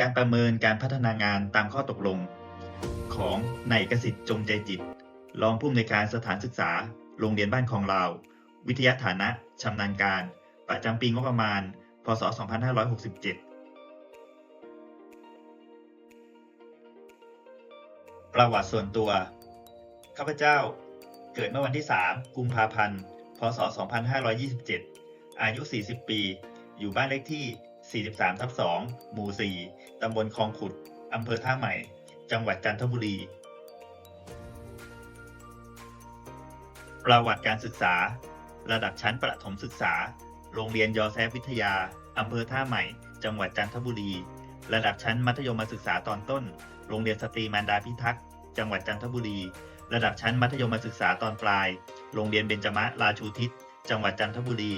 การประเมินการพัฒนางานตามข้อตกลง ของนายเอกสิทธิ์จงใจจิต รองผู้อำนวยการสถานศึกษา โรงเรียนบ้านคลองลาว วิทยาฐานะชำนาญการ ประจำปีงบประมาณ พศ 2567 ประวัติส่วนตัว ข้าพเจ้าเกิดเมื่อวันที่ 3 กุมภาพันธ์ พศ 2527 อายุ 40 ปี อยู่บ้านเลขที่ 43ทับ2หมู่ 4 ตำบลคลองขุด อำเภอท่าใหม่ จังหวัดจันทบุรี ประวัติการศึกษา ระดับชั้นประถมศึกษา โรงเรียนยอแซฟวิทยา อำเภอท่าใหม่ จังหวัดจันทบุรี ระดับชั้นมัธยมศึกษาตอนต้น โรงเรียนสตรีมารดาพิทักษ์ จังหวัดจันทบุรี ระดับชั้นมัธยมศึกษาตอนปลาย โรงเรียนเบญจมะราชูทิศ จังหวัดจันทบุรี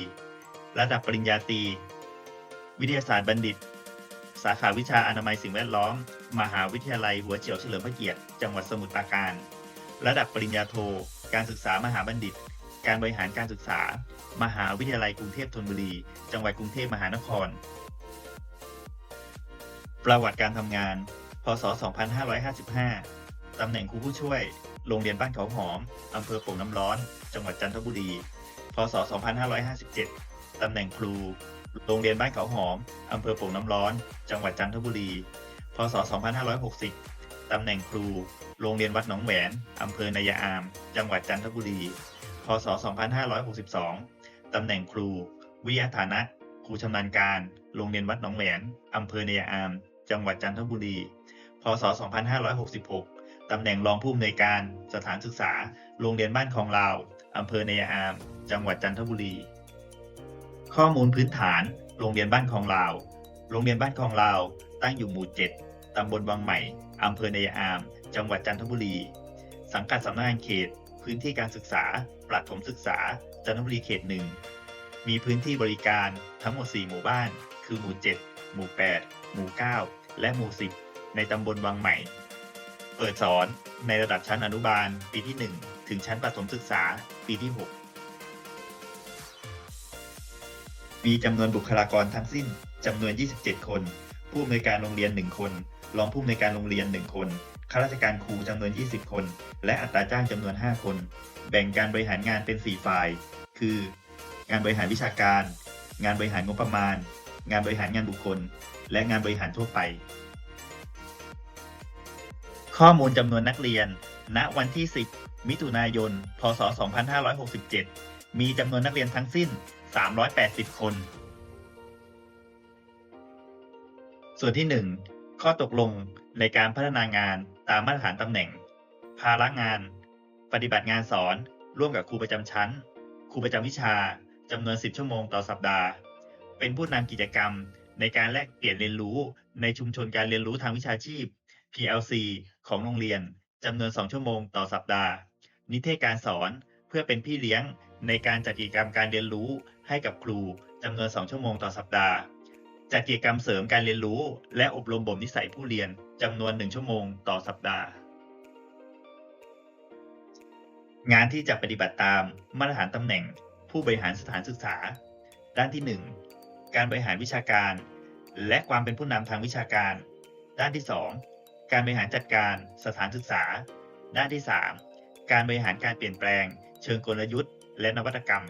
ระดับปริญญาตรี วิทยาศาสตร์บัณฑิต สาขาวิชาอนามัยสิ่งแวดล้อม มหาวิทยาลัยหัวเฉียวเฉลิมพระเกียรติ จังหวัดสมุทรปราการ ระดับปริญญาโท การศึกษามหาบัณฑิต การบริหารการศึกษา มหาวิทยาลัยกรุงเทพธนบุรี จังหวัดกรุงเทพมหานคร ประวัติการทำงาน พศ 2555 ตำแหน่งครูผู้ช่วย โรงเรียนบ้านเขาหอม อำเภอโป่งน้ำร้อน จังหวัดจันทบุรี พศ 2557 ตำแหน่งครู โรงเรียนบ้านเขาหอม อำเภอโป่งน้ำร้อน จังหวัดจันทบุรี พศ 2560 ตำแหน่งครู โรงเรียนวัดหนองแหวน อำเภอนายาอาม จังหวัดจันทบุรี พศ 2562 ตำแหน่งครู วิทยาฐานะ ครูชำนาญการ โรงเรียนวัดหนองแหวน อำเภอนายาอาม จังหวัดจันทบุรี พศ 2566 ตำแหน่งรองผู้อำนวยการ สถานศึกษา โรงเรียนบ้านคลองลาว อำเภอนายาอาม จังหวัดจันทบุรี ข้อมูลพื้นฐาน โรงเรียนบ้านคลองลาว โรงเรียนบ้านคลองลาว ตั้งอยู่หมู่ 7 ตำบลวังใหม่ อำเภอนยอาม จังหวัดจันทบุรี สังกัดสำนักงานเขต พื้นที่การศึกษา ประถมศึกษา จันทบุรีเขตหนึ่ง มีพื้นที่บริการทั้งหมด 4 หมู่บ้าน คือหมู่ 7 หมู่ 8 หมู่ 9 และหมู่ 10 ในตำบลวังใหม่ เปิดสอนในระดับชั้นอนุบาล ปีที่ 1 ถึงชั้นประถมศึกษา ปีที่ 6 มีจำนวนบุคลากรทั้งสิ้นจำนวน 27 คน ผู้อำนวยการโรงเรียน 1 คน รองผู้อำนวยการโรงเรียน 1 คนข้าราชการครูจำนวน 20 คน และอัตราจ้างจำนวน 5 คน แบ่งการบริหารงานเป็น 4 ฝ่าย คือ งานบริหารวิชาการ งานบริหารงบประมาณ งานบริหารงานบุคคล และงานบริหารทั่วไป ข้อมูลจำนวนนักเรียน ณ วันที่ 10 มิถุนายน พศ 2567 มีจำนวนนักเรียนทั้งสิ้น 380 คน ส่วนที่ 1 ข้อตกลงในการพัฒนางานตามมาตรฐานตำแหน่ง ภาระงาน ปฏิบัติงานสอน ร่วมกับครูประจำชั้น ครูประจำวิชาจำนวน 10 ชั่วโมงต่อสัปดาห์ เป็นผู้นำกิจกรรมในการแลกเปลี่ยนเรียนรู้ในชุมชนการเรียนรู้ทางวิชาชีพ PLC ของโรงเรียนจำนวน 2 ชั่วโมงต่อสัปดาห์ นิเทศการสอนเพื่อเป็นพี่เลี้ยง ในการจัดกิจกรรมการเรียนรู้ให้กับครูจำนวน 2 ชั่วโมงต่อสัปดาห์ จัดกิจกรรมเสริมการเรียนรู้ และอบรมบ่มนิสัยผู้เรียนจำนวน 1 ชั่วโมงต่อสัปดาห์ งานที่จะปฏิบัติตามมาตรฐานตำแหน่ง ผู้บริหารสถานศึกษา ด้านที่ 1 การบริหารวิชาการ และความเป็นผู้นำทางวิชาการ ด้านที่ 2 การบริหารจัดการสถานศึกษา ด้านที่ 3 การบริหารการเปลี่ยนแปลง เชิงกลยุทธ์ และนวัตกรรม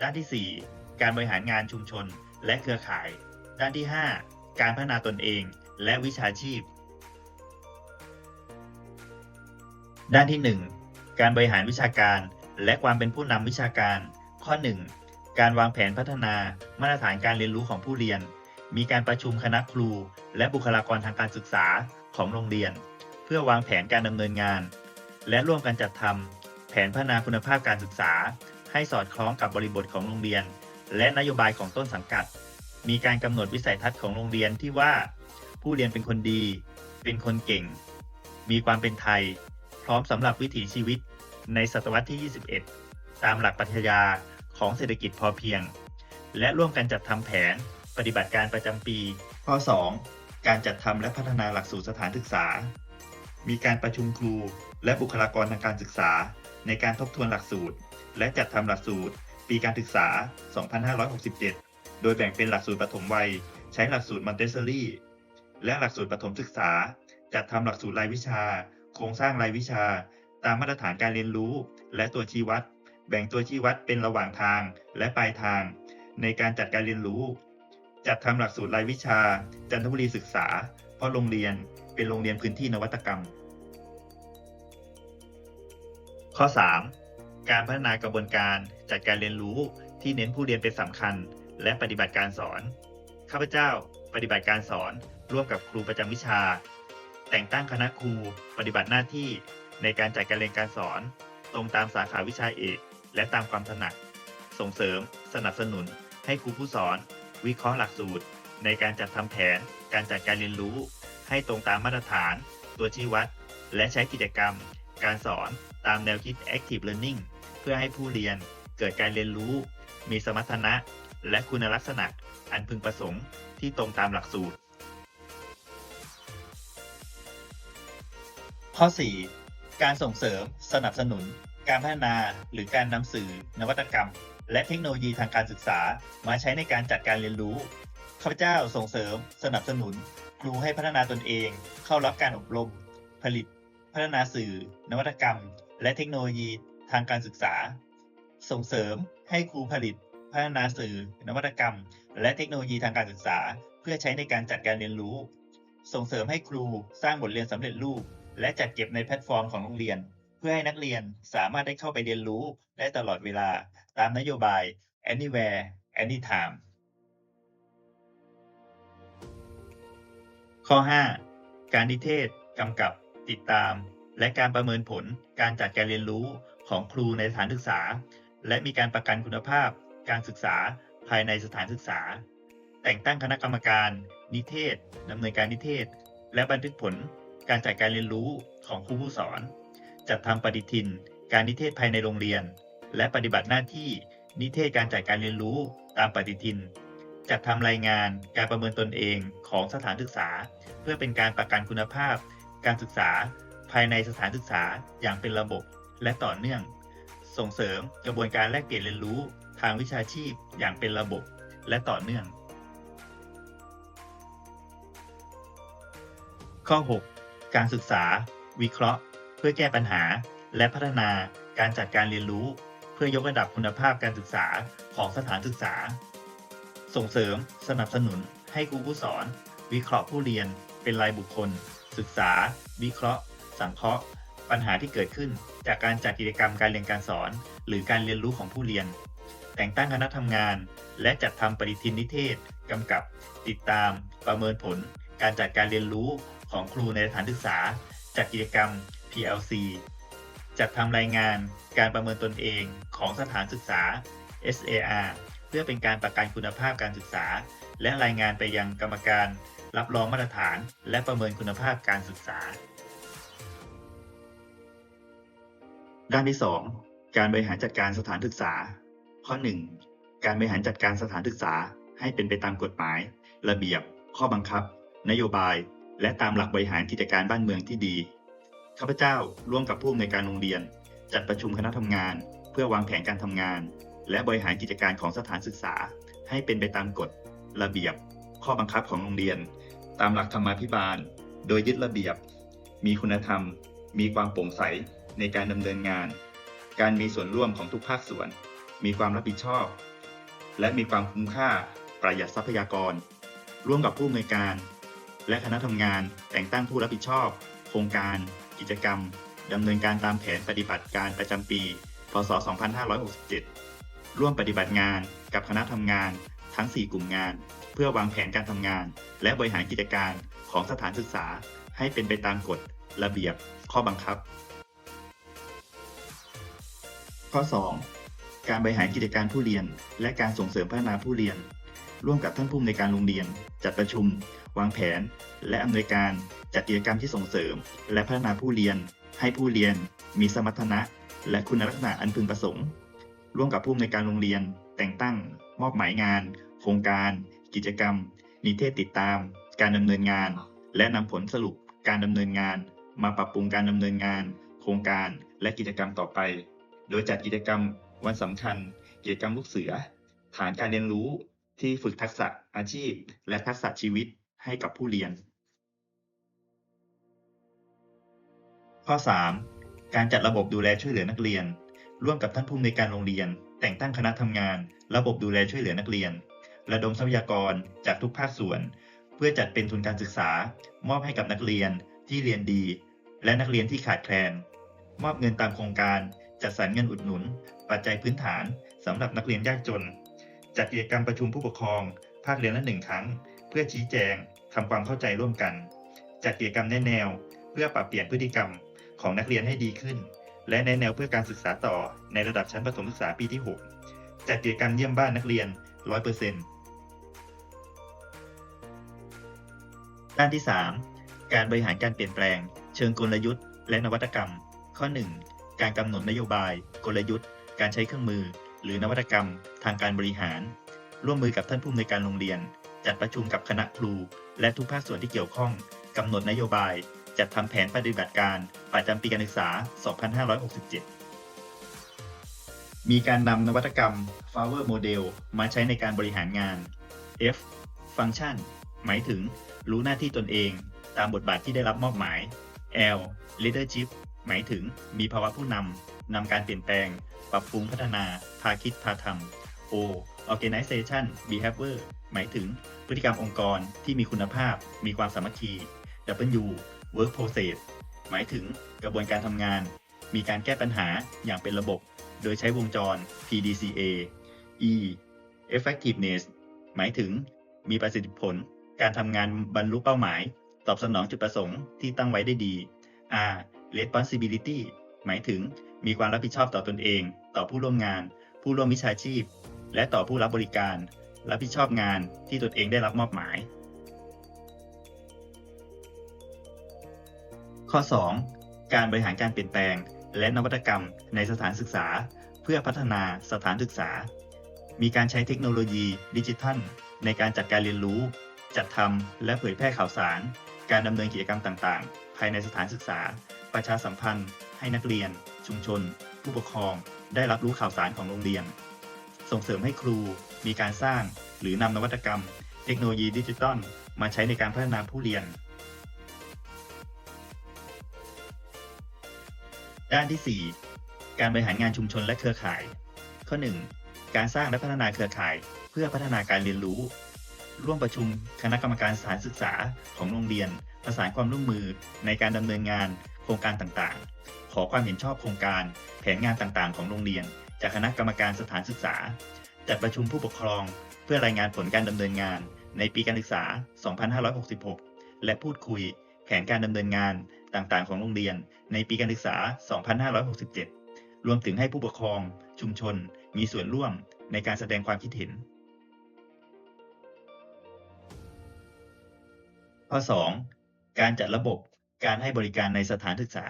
ด้านที่ 4 การบริหารงานชุมชน และเครือข่าย ด้านที่ 5 การพัฒนาตนเอง และวิชาชีพ ด้านที่ 1 การบริหารวิชาการ และความเป็นผู้นำวิชาการ ข้อ 1 การวางแผนพัฒนามาตรฐานการเรียนรู้ของผู้เรียน มีการประชุมคณะครู และบุคลากรทางการศึกษาของโรงเรียน เพื่อวางแผนการดำเนินงาน และร่วมกันจัดทำแผนพัฒนาคุณภาพการศึกษา ให้สอดคล้องกับบริบทของโรงเรียน และนโยบายของต้นสังกัด มีการกำหนดวิสัยทัศน์ของโรงเรียนที่ว่า ผู้เรียนเป็นคนดี เป็นคนเก่ง มีความเป็นไทย พร้อมสำหรับวิถีชีวิตในศตวรรษที่ 21 ตามหลักปรัชญาของเศรษฐกิจพอเพียง และร่วมกันจัดทำแผนปฏิบัติการประจำปี ข้อ 2 การจัดทำและพัฒนาหลักสูตรสถานศึกษา มีการประชุมครูและบุคลากรทางการศึกษาในการทบทวนหลักสูตร และจัดทำหลักสูตร ปีการศึกษา 2567 โดยแบ่งเป็นหลักสูตรปฐมวัย ใช้หลักสูตรมอนเตสซอรี่ และหลักสูตรประถมศึกษา จัดทำหลักสูตรรายวิชา โครงสร้างรายวิชา ตามมาตรฐานการเรียนรู้ และตัวชี้วัด แบ่งตัวชี้วัดเป็นระหว่างทางและปลายทาง ในการจัดการเรียนรู้ จัดทำหลักสูตรรายวิชา จันทบุรีศึกษา เพราะโรงเรียนเป็นโรงเรียนพื้นที่นวัตกรรม ข้อ 3. การพัฒนากระบวนการจัดการเรียนรู้ที่เน้นผู้เรียนเป็นสำคัญ และปฏิบัติการสอน ข้าพเจ้าปฏิบัติการสอน ร่วมกับครูประจำวิชา แต่งตั้งคณะครูปฏิบัติหน้าที่ในการจัดการเรียนการสอน ตรงตามสาขาวิชาเอก และตามความถนัด ส่งเสริม สนับสนุน ให้ครูผู้สอน วิเคราะห์หลักสูตร ในการจัดทำแผน การจัดการเรียนรู้ ให้ตรงตามมาตรฐาน ตัวชี้วัด และใช้กิจกรรม การสอนตามแนวคิด Active Learning เพื่อให้ผู้เรียนเกิดการเรียนรู้ มีสมรรถนะ และคุณลักษณะอันพึงประสงค์ที่ตรงตามหลักสูตร ข้อ 4. การส่งเสริม สนับสนุน การพัฒนาหรือการนำสื่อ นวัตกรรม และเทคโนโลยีทางการศึกษา มาใช้ในการจัดการเรียนรู้ข้าพเจ้าส่งเสริม สนับสนุน ครูให้พัฒนาตนเอง เข้ารับการอบรม ผลิต พัฒนาสื่อ นวัตกรรม และเทคโนโลยี ทางการศึกษา ส่งเสริมให้ครูผลิตพัฒนาสื่อ นวัตกรรม และเทคโนโลยีทางการศึกษา เพื่อใช้ในการจัดการเรียนรู้ ส่งเสริมให้ครูสร้างบทเรียนสำเร็จรูป และจัดเก็บในแพลตฟอร์มของโรงเรียน เพื่อให้นักเรียนสามารถได้เข้าไปเรียนรู้ได้ตลอดเวลา ตามนโยบาย anywhere anytime ข้อ 5 การนิเทศ กำกับ ติดตาม และการประเมินผลการจัดการเรียนรู้ ของครูในสถานศึกษา และมีการประกันคุณภาพการศึกษาภายในสถานศึกษา แต่งตั้งคณะกรรมการ นิเทศดำเนินการนิเทศ และบันทึกผลการจัดการเรียนรู้ของครูผู้สอน จัดทำปฏิทิน การนิเทศภายในโรงเรียน และปฏิบัติหน้าที่นิเทศการจัดการเรียนรู้ตามปฏิทิน จัดทำรายงานการประเมินตนเองของสถานศึกษา เพื่อเป็นการประกันคุณภาพ การศึกษาภายในสถานศึกษาอย่างเป็นระบบ และต่อเนื่อง ส่งเสริมกระบวนการแลกเปลี่ยนเรียนรู้ทางวิชาชีพอย่างเป็นระบบและต่อเนื่อง ข้อ 6 การศึกษา วิเคราะห์ เพื่อแก้ปัญหา และพัฒนาการจัดการเรียนรู้ เพื่อยกระดับคุณภาพการศึกษาของสถานศึกษา ส่งเสริมสนับสนุนให้ครูผู้สอน วิเคราะห์ผู้เรียน เป็นรายบุคคล ศึกษา วิเคราะห์ สังเคราะห์ ปัญหาที่เกิดขึ้นจากการจัดกิจกรรมการเรียนการสอน หรือการเรียนรู้ของผู้เรียน แต่งตั้งคณะทำงาน และจัดทำปฏิทินนิเทศกำกับ ติดตาม ประเมินผล การจัดการเรียนรู้ของครูในสถานศึกษา จัดกิจกรรม PLC จัดทำรายงานการประเมินตนเองของสถานศึกษา SAR เพื่อเป็นการประกันคุณภาพการศึกษา และรายงานไปยังกรรมการ รับรองมาตรฐาน และประเมินคุณภาพการศึกษา ด้านที่ 2 การบริหารจัดการสถานศึกษา ข้อ 1 การบริหารจัดการสถานศึกษาให้เป็นไปตามกฎหมาย ระเบียบ ข้อบังคับ นโยบาย และตามหลักบริหารกิจการบ้านเมืองที่ดี ข้าพเจ้าร่วมกับผู้อำนวยการโรงเรียน จัดประชุมคณะทำงาน เพื่อวางแผนการทำงาน และบริหารกิจการของสถานศึกษา ให้เป็นไปตามกฎ ระเบียบ ข้อบังคับของโรงเรียน ตามหลักธรรมาภิบาล โดยยึดระเบียบ มีคุณธรรม มีความโปร่งใส ในการดำเนินงาน การมีส่วนร่วมของทุกภาคส่วน มีความรับผิดชอบ และมีความคุ้มค่าประหยัดทรัพยากร ร่วมกับผู้อำนวยการ และคณะทำงานแต่งตั้งผู้รับผิดชอบ โครงการ กิจกรรมดำเนินการตามแผนปฏิบัติการประจำปี พศ 2567 ร่วมปฏิบัติงานกับคณะทำงานทั้ง 4 กลุ่มงาน เพื่อวางแผนการทำงาน และบริหารกิจการของสถานศึกษาให้เป็นไปตามกฎ ระเบียบ ข้อบังคับ ข้อ 2 การบริหารกิจการผู้เรียน และการส่งเสริมพัฒนาผู้เรียน ร่วมกับท่านผู้อำนวยการโรงเรียน จัดประชุม วางแผน และอำนวยการจัดกิจกรรมที่ส่งเสริม และพัฒนาผู้เรียน ให้ผู้เรียน มีสมรรถนะ และคุณลักษณะอันพึงประสงค์ ร่วมกับผู้อำนวยการโรงเรียน แต่งตั้ง มอบหมายงาน โครงการ กิจกรรม นิเทศติดตาม การดำเนินงาน และนำผลสรุปการดำเนินงาน มาปรับปรุงการดำเนินงาน โครงการและกิจกรรมต่อไป โดยจัดกิจกรรมวันสำคัญ กิจกรรมลูกเสือ ฐานการเรียนรู้ที่ฝึกทักษะอาชีพ และทักษะชีวิตให้กับผู้เรียน ข้อ 3. การจัดระบบดูแลช่วยเหลือนักเรียน ร่วมกับท่านผู้อำนวยการโรงเรียน แต่งตั้งคณะทำงาน ระบบดูแลช่วยเหลือนักเรียน ระดมทรัพยากรจากทุกภาคส่วน เพื่อจัดเป็นทุนการศึกษา มอบให้กับนักเรียนที่เรียนดี และนักเรียนที่ขาดแคลน มอบเงินตามโครงการ จัดสรรเงินอุดหนุน ปัจจัยพื้นฐานสำหรับนักเรียนยากจน จัดกิจกรรมประชุมผู้ปกครอง ภาคเรียนละหนึ่งครั้ง เพื่อชี้แจงทำความเข้าใจร่วมกัน จัดกิจกรรมแนแนว เพื่อปรับเปลี่ยนพฤติกรรมของนักเรียนให้ดีขึ้น และแนแนวเพื่อการศึกษาต่อในระดับชั้นประถมศึกษาปีที่ 6 จัดกิจกรรมเยี่ยมบ้านนักเรียน 100%ด้านที่ 3 การบริหารการเปลี่ยนแปลง เชิงกลยุทธ์ และนวัตกรรม ข้อ 1 การกำหนดนโยบาย กลยุทธ์ การใช้เครื่องมือ หรือนวัตกรรม ทางการบริหาร ร่วมมือกับท่านผู้อำนวยการโรงเรียน จัดประชุมกับคณะครู และทุกภาคส่วนที่เกี่ยวข้องกำหนดนโยบาย จัดทำแผนปฏิบัติการประจำปีการศึกษา 2567 มีการนำนวัตกรรม Flower Model มาใช้ในการบริหารงาน F Function หมายถึงรู้หน้าที่ตนเอง ตามบทบาทที่ได้รับมอบหมาย L Leadership หมายถึงมีภาวะผู้นำนำการเปลี่ยนแปลง ปรับปรุงพัฒนาพาคิดพาทำ O Organization Behavior หมายถึงพฤติกรรมองค์กรที่มีคุณภาพ มีความสามัคคี W Work Process หมายถึงกระบวนการทำงาน มีการแก้ปัญหาอย่างเป็นระบบ โดยใช้วงจร PDCA E Effectiveness หมายถึงมีประสิทธิผล การทำงานบรรลุเป้าหมาย ตอบสนองจุดประสงค์ที่ตั้งไว้ได้ดี R Responsibility หมายถึงมีความรับผิดชอบต่อตนเอง ต่อผู้ร่วมงาน ผู้ร่วมวิชาชีพ และต่อผู้รับบริการ รับผิดชอบงานที่ตนเองได้รับมอบหมาย ข้อ 2. การบริหารการเปลี่ยนแปลง และนวัตกรรมในสถานศึกษา เพื่อพัฒนาสถานศึกษา มีการใช้เทคโนโลยีดิจิทัล ในการจัดการเรียนรู้ จัดทำและเผยแพร่ข่าวสาร การดำเนินกิจกรรมต่าง ๆ ภายในสถานศึกษา ประชาสัมพันธ์ ให้นักเรียน ชุมชน ผู้ปกครอง ได้รับรู้ข่าวสารของโรงเรียน ส่งเสริมให้ครูมีการสร้าง หรือนำนวัตกรรม เทคโนโลยีดิจิทัลมาใช้ในการพัฒนาผู้เรียน ด้านที่ 4 การบริหารงานชุมชนและเครือข่าย ข้อ 1 การสร้างและพัฒนาเครือข่าย เพื่อพัฒนาการเรียนรู้ ร่วมประชุมคณะกรรมการสถานศึกษาของโรงเรียนประสานความร่วมมือในการดำเนินงาน รงการต่างๆ ขอความเห็นชอบโครงการแผนงานต่างๆ ของโรงเรียน จากคณะกรรมการสถานศึกษา จัดประชุมผู้ปกครอง เพื่อรายงานผลการดำเนินงาน ในปีการศึกษา 2566 และพูดคุย แผนการดำเนินงานต่างๆ ของโรงเรียน ในปีการศึกษา 2567 รวมถึงให้ผู้ปกครอง ชุมชน มีส่วนร่วมในการแสดงความคิดเห็นข้อ 2. การจัดระบบ การให้บริการในสถานศึกษา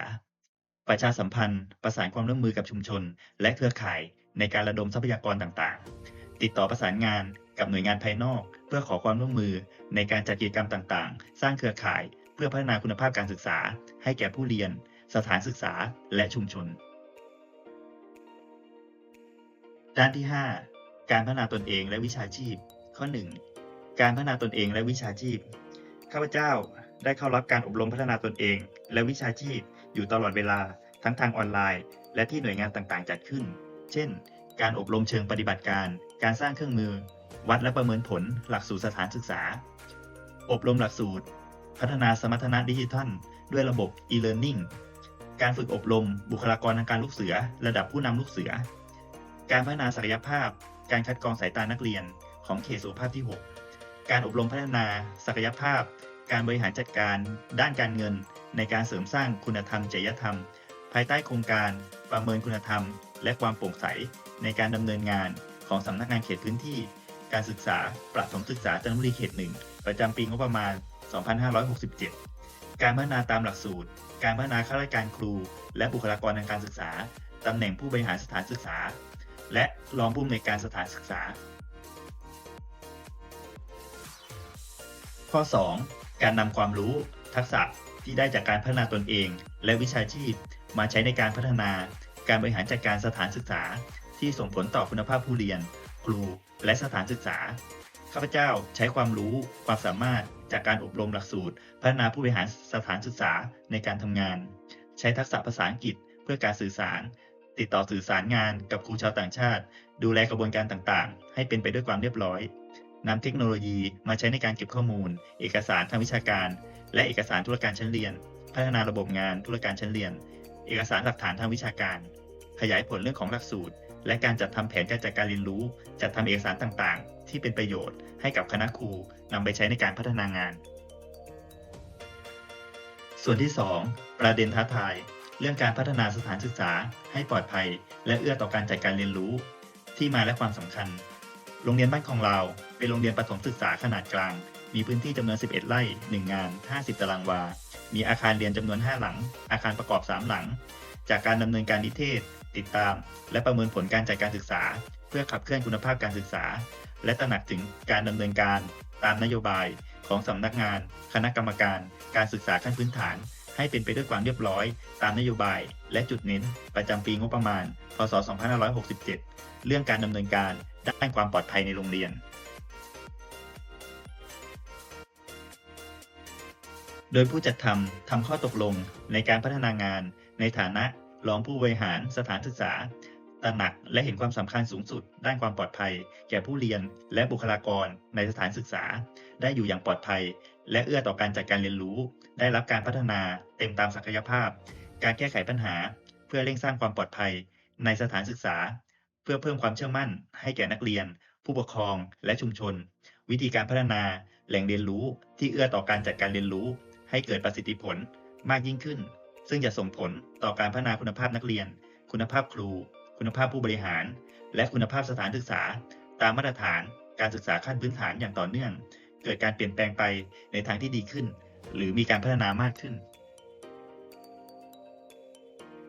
ประชาสัมพันธ์ ประสานความร่วมมือกับชุมชน และเครือข่ายในการระดมทรัพยากรต่างๆ ติดต่อประสานงานกับหน่วยงานภายนอก เพื่อขอความร่วมมือในการจัดกิจกรรมต่างๆ สร้างเครือข่าย เพื่อพัฒนาคุณภาพการศึกษา ให้แก่ผู้เรียน สถานศึกษา และชุมชน ด้านที่ 5 การพัฒนาตนเองและวิชาชีพ ข้อ 1 การพัฒนาตนเองและวิชาชีพ ข้าพเจ้า ได้เข้ารับการอบรมพัฒนาตนเอง และวิชาชีพอยู่ตลอดเวลาทั้งทางออนไลน์ และที่หน่วยงานต่างๆ จัดขึ้น เช่น การอบรมเชิงปฏิบัติการ การสร้างเครื่องมือ วัดและประเมินผล หลักสูตรสถานศึกษา อบรมหลักสูตร พัฒนาสมรรถนะดิจิทัล ด้วยระบบ e-learning การฝึกอบรม บุคลากรทางการลูกเสือ ระดับผู้นำลูกเสือ การพัฒนาศักยภาพ การคัดกรองสายตานักเรียนของเขตสุขภาพที่ 6 การอบรมพัฒนาศักยภาพ การบริหารจัดการด้านการเงิน ในการเสริมสร้างคุณธรรมจริยธรรม ภายใต้โครงการประเมินคุณธรรม และความโปร่งใสในการดำเนินงานของสำนักงานเขตพื้นที่ การศึกษาประถมศึกษาจันทบุรีเขตหนึ่งประจำปีงบประมาณ 2567 การพัฒนาตามหลักสูตร การพัฒนาข้าราชการครู และบุคลากรทางการศึกษาตำแหน่งผู้บริหารสถานศึกษา และรองผู้อำนวยการสถานศึกษา ข้อ 2 การนำความรู้ทักษะที่ได้จากการพัฒนาตนเอง และวิชาชีพมาใช้ในการพัฒนา การบริหารจัดการสถานศึกษา ที่ส่งผลต่อคุณภาพผู้เรียน ครู และสถานศึกษา ข้าพเจ้าใช้ความรู้ความสามารถจากการอบรมหลักสูตร พัฒนาผู้บริหารสถานศึกษาในการทำงาน ใช้ทักษะภาษาอังกฤษเพื่อการสื่อสาร ติดต่อสื่อสารงานกับครูชาวต่างชาติ ดูแลกระบวนการต่างๆ ให้เป็นไปด้วยความเรียบร้อย นำเทคโนโลยีมาใช้ในการเก็บข้อมูล เอกสารทางวิชาการ และเอกสารธุรการชั้นเรียน พัฒนาระบบงานธุรการชั้นเรียน เอกสารหลักฐานทางวิชาการ ขยายผลเรื่องของหลักสูตร และการจัดทำแผนการจัดการเรียนรู้ จัดทำเอกสารต่างๆ ที่เป็นประโยชน์ให้กับคณะครูนำไปใช้ในการพัฒนางาน ส่วนที่ 2 ประเด็นท้าทาย เรื่องการพัฒนาสถานศึกษา ให้ปลอดภัย และเอื้อต่อการจัดการเรียนรู้ ที่มาและความสำคัญ โรงเรียนบ้านของเรา เป็นโรงเรียนประถมศึกษาขนาดกลาง มีพื้นที่จำนวน 11 ไร่ 1 งาน 50 ตารางวา มีอาคารเรียนจำนวน 5 หลัง อาคารประกอบ 3 หลัง จากการดำเนินการนิเทศ ติดตาม และประเมินผลการจัดการศึกษา เพื่อขับเคลื่อนคุณภาพการศึกษา และตระหนักถึงการดำเนินการ ตามนโยบาย ของสำนักงาน คณะกรรมการ การศึกษาขั้นพื้นฐาน ให้เป็นไปด้วยความเรียบร้อย ตามนโยบาย และจุดเน้น ประจำปีงบประมาณ พศ 2567 เรื่องการดำเนินการ ด้านความปลอดภัยในโรงเรียน โดยผู้จัดทำทำข้อตกลงในการพัฒนางานในฐานะรองผู้บริหารสถานศึกษาตระหนักและเห็นความสำคัญสูงสุด ด้านความปลอดภัย แก่ผู้เรียนและบุคลากรในสถานศึกษา ได้อยู่อย่างปลอดภัย และเอื้อต่อการจัดการเรียนรู้ ได้รับการพัฒนาเต็มตามศักยภาพ การแก้ไขปัญหา เพื่อเร่งสร้างความปลอดภัย ในสถานศึกษา เพื่อเพิ่มความเชื่อมั่น ให้แก่นักเรียน ผู้ปกครองและชุมชน วิธีการพัฒนาแหล่งเรียนรู้ที่เอื้อต่อการจัดการเรียนรู้ ให้เกิดประสิทธิผลมากยิ่งขึ้น ซึ่งจะส่งผลต่อการพัฒนาคุณภาพนักเรียน คุณภาพครู คุณภาพผู้บริหาร และคุณภาพสถานศึกษา ตามมาตรฐานการศึกษาขั้นพื้นฐานอย่างต่อเนื่อง เกิดการเปลี่ยนแปลงไปในทางที่ดีขึ้น หรือมีการพัฒนามากขึ้น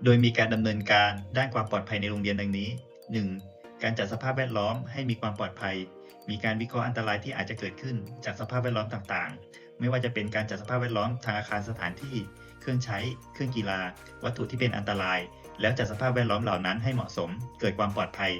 โดยมีการดำเนินการด้านความปลอดภัยในโรงเรียนดังนี้ 1. การจัดสภาพแวดล้อมให้มีความปลอดภัย มีการวิเคราะห์อันตรายที่อาจจะเกิดขึ้นจากสภาพแวดล้อมต่างๆ ไม่ว่าจะเป็นการจัดสภาพแวดล้อมทางอาคารสถานที่ เครื่องใช้ เครื่องกีฬา วัตถุที่เป็นอันตราย แล้วจัดสภาพแวดล้อมเหล่านั้นให้เหมาะสม เกิดความปลอดภัย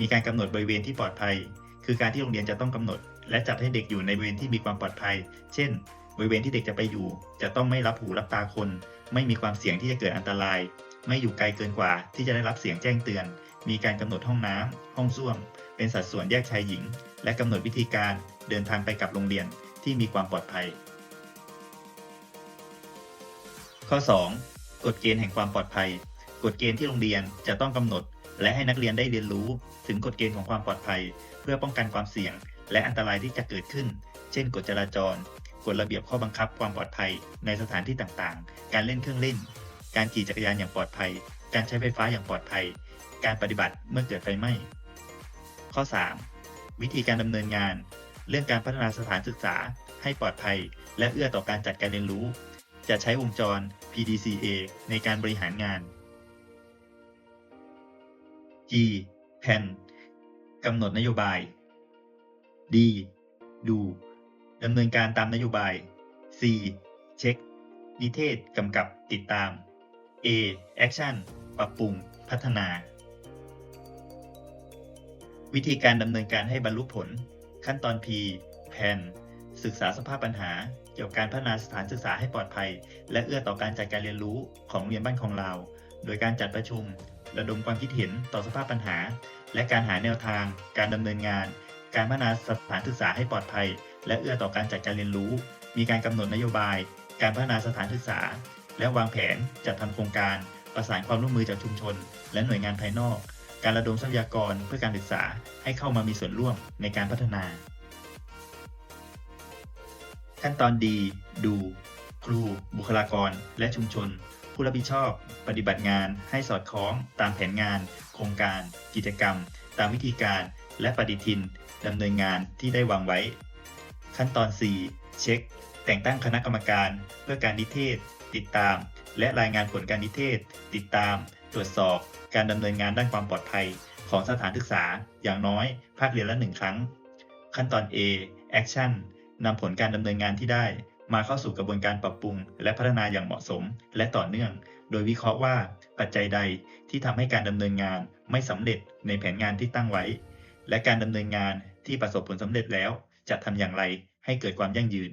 มีการกำหนดบริเวณที่ปลอดภัย คือการที่โรงเรียนจะต้องกำหนด และจัดให้เด็กอยู่ในบริเวณที่มีความปลอดภัย เช่น บริเวณที่เด็กจะไปอยู่ จะต้องไม่รับหูรับตาคน ไม่มีความเสี่ยงที่จะเกิดอันตราย ไม่อยู่ไกลเกินกว่าที่จะได้รับเสียงแจ้งเตือน มีการกำหนดห้องน้ำห้องส้วม เป็นสัดส่วนแยกชายหญิง และกำหนดวิธีการเดินทางไปกับโรงเรียนที่มีความปลอดภัย ข้อ 2. กฎเกณฑ์แห่งความปลอดภัย กฎเกณฑ์ที่โรงเรียนจะต้องกำหนด และให้นักเรียนได้เรียนรู้ ถึงกฎเกณฑ์ของความปลอดภัย เพื่อป้องกันความเสี่ยง และอันตรายที่จะเกิดขึ้น เช่น กฎจราจร กฎระเบียบข้อบังคับความปลอดภัย ในสถานที่ต่างๆ การเล่นเครื่องเล่น การขี่จักรยานอย่างปลอดภัย การใช้ไฟฟ้าอย่างปลอดภัย การปฏิบัติเมื่อเกิดไฟไหม้ ข้อ 3. วิธีการดำเนินงาน เรื่องการพัฒนาสถานศึกษาให้ปลอดภัย และเอื้อต่อการจัดการเรียนรู้ จะใช้วงจร PDCA ในการบริหารงาน G แผนกำหนดนโยบาย D ดูดำเนินการตามนโยบาย C เช็ค นิเทศกำกับติดตาม A Action ปรับปรุง พัฒนา วิธีการดำเนินการให้บรรลุผล ขั้นตอน P แผนศึกษาสภาพปัญหา เกี่ยวกับการพัฒนาสถานศึกษาให้ปลอดภัย และเอื้อต่อการจัดการเรียนรู้ของโรงเรียนบ้านของเรา โดยการจัดประชุม ระดมความคิดเห็นต่อสภาพปัญหา และการหาแนวทาง การดำเนินงาน การพัฒนาสถานศึกษาให้ปลอดภัย และเอื้อต่อการจัดการเรียนรู้ มีการกำหนดนโยบาย การพัฒนาสถานศึกษา และวางแผนจัดทำโครงการ ประสานความร่วมมือจากชุมชน และหน่วยงานภายนอก การระดมทรัพยากรเพื่อการศึกษาให้เข้ามามีส่วนร่วมในการพัฒนา ขั้นตอนดี ดู ครู บุคลากร และชุมชน ผู้รับผิดชอบ ปฏิบัติงาน ให้สอดคล้อง ตามแผนงาน โครงการ กิจกรรม ตามวิธีการ และปฏิทินดำเนินงานที่ได้วางไว้ ขั้นตอน 4 เช็ค แต่งตั้งคณะกรรมการ เพื่อการนิเทศ ติดตาม และรายงานผลการนิเทศ ติดตาม ตรวจสอบการดำเนินงานด้านความปลอดภัยของสถานศึกษาอย่างน้อย ภาคเรียนละหนึ่งครั้ง ขั้นตอน A Action นำผลการดำเนินงานที่ได้ มาเข้าสู่กระบวนการปรับปรุง และพัฒนาอย่างเหมาะสม และต่อเนื่อง โดยวิเคราะห์ว่าปัจจัยใดที่ทำให้การดำเนินงานไม่สำเร็จในแผนงานที่ตั้งไว้ และการดำเนินงานที่ประสบผลสำเร็จแล้ว จะทำอย่างไรให้เกิดความยั่งยืน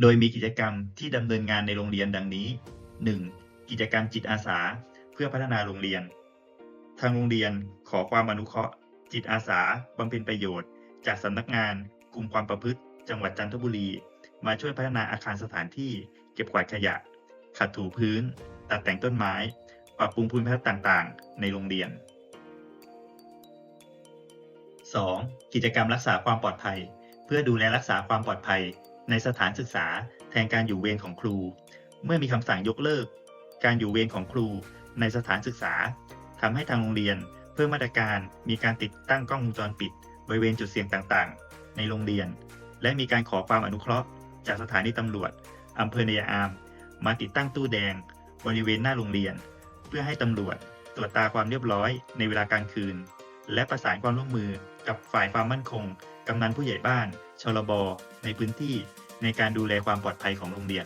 โดยมีกิจกรรมที่ดำเนินงานในโรงเรียนดังนี้ 1. กิจกรรมจิตอาสาเพื่อพัฒนาโรงเรียน ทางโรงเรียนขอความอนุเคราะห์ จิตอาสาบำเพ็ญประโยชน์ จากสำนักงานกลุ่มความประพฤติ จังหวัดจันทบุรี มาช่วยพัฒนาอาคารสถานที่ เก็บกวาดขยะ ขัดถูพื้น ตัดแต่งต้นไม้ ปรับปรุงภูมิทัศน์ต่างๆ ในโรงเรียน 2. กิจกรรมรักษาความปลอดภัย เพื่อดูแลรักษาความปลอดภัย ในสถานศึกษาแทนการอยู่เวรของครู เมื่อมีคำสั่งยกเลิก การอยู่เวรของครูในสถานศึกษาทำให้ทางโรงเรียนเพิ่มมาตรการมีการติดตั้งกล้องวงจรปิด บริเวณจุดเสี่ยงต่างๆ ในโรงเรียน และมีการขอความอนุเคราะห์ จากสถานีตำรวจอำเภอเนยอาม มาติดตั้งตู้แดง บริเวณหน้าโรงเรียน เพื่อให้ตำรวจตรวจตาความเรียบร้อยในเวลากลางคืน และประสานความร่วมมือกับฝ่ายความมั่นคงกำนันผู้ใหญ่บ้านชลบในพื้นที่ในการดูแลความปลอดภัยของโรงเรียน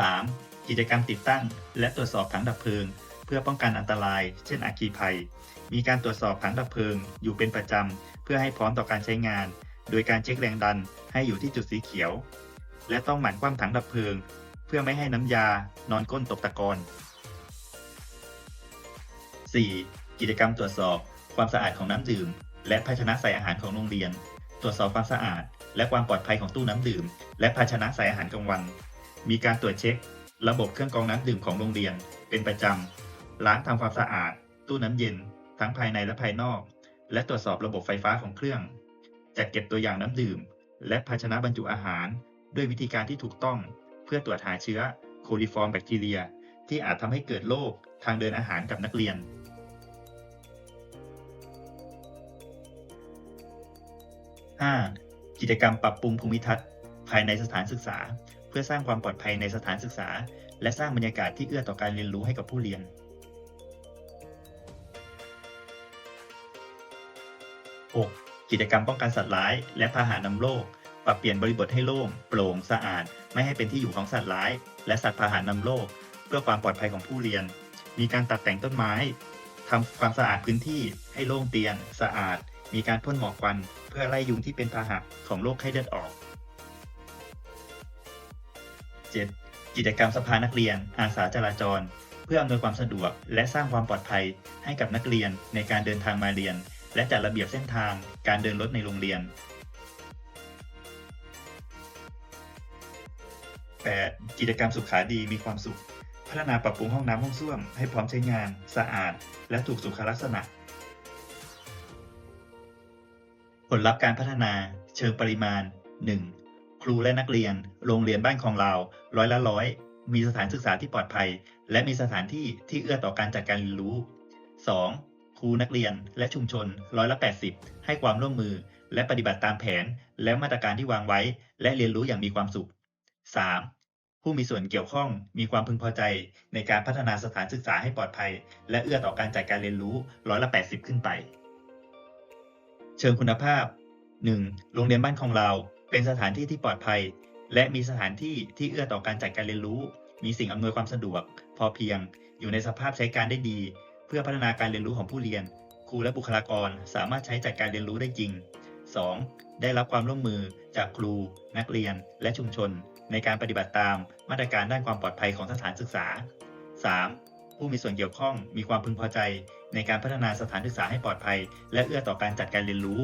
3. กิจกรรมติดตั้ง และตรวจสอบถังดับเพลิง เพื่อป้องกันอันตราย เช่นอัคคีภัย มีการตรวจสอบถังดับเพลิง อยู่เป็นประจำ เพื่อให้พร้อมต่อการใช้งาน โดยการเช็คแรงดันให้อยู่ที่จุดสีเขียว และต้องหมั่นคว่ำถังดับเพลิง เพื่อไม่ให้น้ำยานอนก้นตกตะกอน 4. กิจกรรมตรวจสอบความสะอาดของน้ำดื่ม และภาชนะใส่อาหารของโรงเรียน ตรวจสอบความสะอาด และความปลอดภัยของตู้น้ำดื่ม และภาชนะใส่อาหารกลางวัน มีการตรวจเช็ค ระบบเครื่องกรองน้ำดื่มของโรงเรียน เป็นประจำล้างทำความสะอาด ตู้น้ำเย็น ทั้งภายในและภายนอก และตรวจสอบระบบไฟฟ้าของเครื่อง จัดเก็บตัวอย่างน้ำดื่ม และภาชนะบรรจุอาหาร ด้วยวิธีการที่ถูกต้อง เพื่อตรวจหาเชื้อโคลิฟอร์มแบคทีเรีย ที่อาจทำให้เกิดโรคทางเดินอาหารกับนักเรียน 5. กิจกรรมปรับปรุงภูมิทัศน์ ภายในสถานศึกษา เพื่อสร้างความปลอดภัยในสถานศึกษา และสร้างบรรยากาศที่เอื้อต่อการเรียนรู้ให้กับผู้เรียน 6. กิจกรรมป้องกันสัตว์ร้าย และพาหะนำโรคปรับเปลี่ยนบริบทให้โล่งโปร่งสะอาด ไม่ให้เป็นที่อยู่ของสัตว์ร้าย และสัตว์พาหะนำโรคเพื่อความปลอดภัยของผู้เรียน มีการตัดแต่งต้นไม้ทำความสะอาดพื้นที่ให้โล่งเตียน สะอาด มีการพ่นหมอกควัน เพื่อไล่ยุงที่เป็นพาหะของโรคไข้เลือดออก 7. กิจกรรมสภานักเรียน อาสาจราจร เพื่ออำนวยความสะดวก และสร้างความปลอดภัยให้กับนักเรียนในการเดินทางมาเรียน และจัดระเบียบเส้นทางการเดินรถในโรงเรียน 8. กิจกรรมสุขาดีมีความสุข พัฒนาปรับปรุงห้องน้ำห้องส้วม ให้พร้อมใช้งาน สะอาด และถูกสุขลักษณะ ผลลัพธ์การพัฒนา เชิงปริมาณ 1. ครูและนักเรียน โรงเรียนบ้านคลองลา ร้อยละร้อย มีสถานศึกษาที่ปลอดภัย และมีสถานที่ที่เอื้อต่อการจัดการเรียนรู้ 2. ครูนักเรียนและชุมชนร้อยละ 80 ให้ความร่วมมือ และปฏิบัติตามแผน และมาตรการที่วางไว้ และเรียนรู้อย่างมีความสุข 3. ผู้มีส่วนเกี่ยวข้องมีความพึงพอใจ ในการพัฒนาสถานศึกษาให้ปลอดภัย และเอื้อต่อการจัดการเรียนรู้ร้อยละ 80 ขึ้นไป เชิงคุณภาพ 1. โรงเรียนบ้านของเรา เป็นสถานที่ที่ปลอดภัย และมีสถานที่ที่เอื้อต่อการจัดการเรียนรู้ มีสิ่งอำนวยความสะดวก พอเพียง อยู่ในสภาพใช้การได้ดี เพื่อพัฒนาการเรียนรู้ของผู้เรียน ครูและบุคลากรสามารถใช้จัดการเรียนรู้ได้จริง 2. ได้รับความร่วมมือจากครู นักเรียน และชุมชน ในการปฏิบัติตามมาตรการด้านความปลอดภัยของสถานศึกษา 3. ผู้มีส่วนเกี่ยวข้องมีความพึงพอใจ ในการพัฒนาสถานศึกษาให้ปลอดภัย และเอื้อต่อการจัดการเรียนรู้